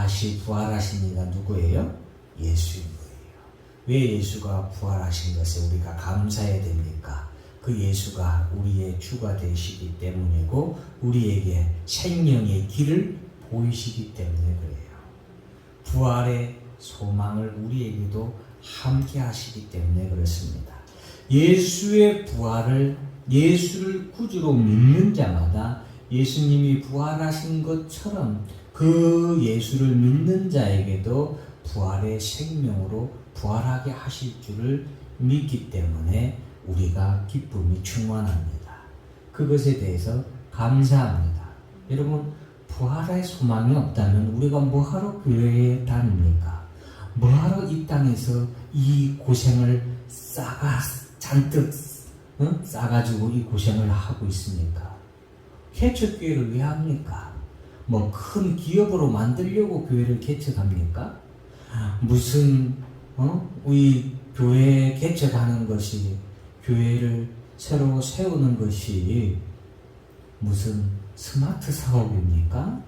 다시 부활하신 이가 누구예요? 예수인 거예요. 왜 예수가 부활하신 것에 우리가 감사해야 됩니까? 그 예수가 우리의 주가 되시기 때문이고 우리에게 생명의 길을 보이시기 때문에 그래요. 부활의 소망을 우리에게도 함께 하시기 때문에 그렇습니다. 예수의 부활을 예수를 구주로 믿는 자마다 예수님이 부활하신 것처럼 그 예수를 믿는 자에게도 부활의 생명으로 부활하게 하실 줄을 믿기 때문에 우리가 기쁨이 충만합니다. 그것에 대해서 감사합니다. 여러분, 부활의 소망이 없다면 우리가 뭐하러 교회에 다닙니까? 뭐하러 이 땅에서 이 고생을 싸가 잔뜩 어? 싸가지고 이 고생을 하고 있습니까? 개척교회를 왜 합니까? 뭐 큰 기업으로 만들려고 교회를 개척합니까? 무슨 어? 우리 교회 개척하는 것이 교회를 새로 세우는 것이 무슨 스마트 사업입니까?